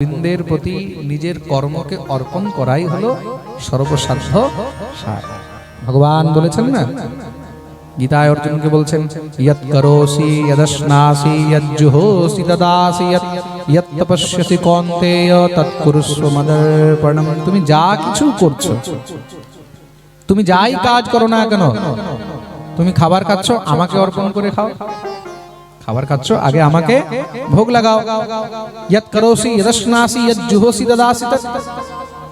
গোবিন্দের প্রতি নিজের কর্মকে অর্পণ করাই হলো সর্বসাধ্য সার। ভগবান বলেছেন না? গীতায় অর্জুনকে বলছেন ইয়ৎ করোসি যদশ্নাসি যজ্জুহোসি তদাসি যৎ ইয়ৎ তপস্যসি কৌন্তেয় তৎকুরুস্ব মদর্পণম। তুমি যা কিছু করছ, তুমি যাই কাজ করো না কেন, তুমি খাবার খাচ্ছ, আমাকে অর্পণ করে খাও। খাবার খাচ্ছ, আগে আমাকে ভোগ লাগাও। করোসি ইয়াত জুহসি, দদাসি।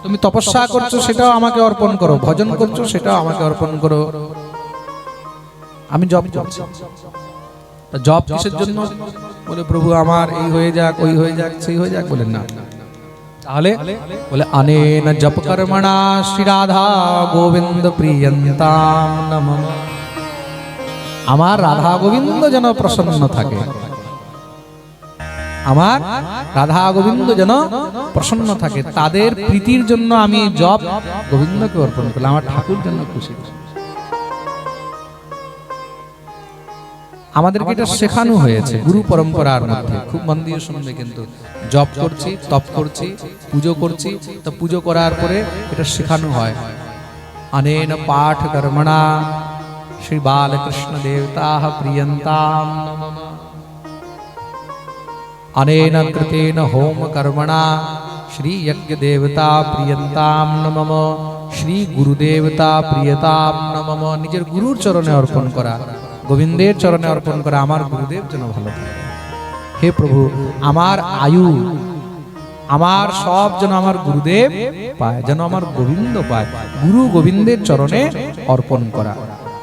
তুমি তপস্যা করছ, সেটাও আমাকে অর্পণ করো। ভজন করছ, সেটাও আমাকে অর্পণ করো। আমি জব করছি। জব কিসের জন্য? বলে, প্রভু, আমার এই হয়ে যাক, ওই হয়ে যাক, সেই হয়ে যাক। বলেন, না। তাহলে বলে অনেন জপ কর্মণা শ্রী রাধা গোবিন্দ প্রিয়ন্তাম নমঃ। আমার রাধা গোবিন্দ যেন প্রসন্ন থাকে। আমার রাধা গোবিন্দ যেন প্রসন্ন থাকে। তাদের প্রীতির জন্য আমি জব গোবিন্দকে অর্পণ করলাম। আমার ঠাকুর যেন খুশি আমাদেরকে এটা শেখানো হয়েছে গুরু পরম্পরার মধ্যে। খুব মন দিয়ে শুনবে কিন্তু জব করছি, তপ করছি, পুজো করছি। তো পুজো করার পরে এটা শেখানো হয়। অনেন পাঠ কর্মণা श्री बालकृष्ण देवता प्रियंताम अनेन कृतेन होम कर्मणा श्री यज्ञ देवता प्रियंताम नमम শ্রী গুরুদেবতা প্রিয়তাম নমম নিজের গুরুর চরণে অর্পণ করা গোবিন্দের চরণে অর্পণ করা আমার গুরুদেব যেন ভালো থাকে হে প্রভু আমার আয়ু আমার সব যেন আমার গুরুদেব পায় যেন আমার গোবিন্দ পায় গুরু গোবিন্দের চরণে অর্পণ করা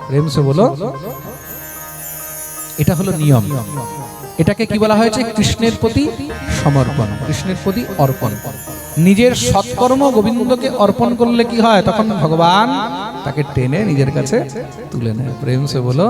প্রেমসে বলো, এটা হলো নিয়ম। এটাকে কি বলা হয়েছে? কৃষ্ণের প্রতি সমর্পণ, কৃষ্ণের প্রতি অর্পণ। নিজের সৎকর্ম গোবিন্দকে অর্পণ করলে কি হয়? তখন ভগবান তাকে টেনে নিজের কাছে তুলে নেয়। প্রেমসে বলো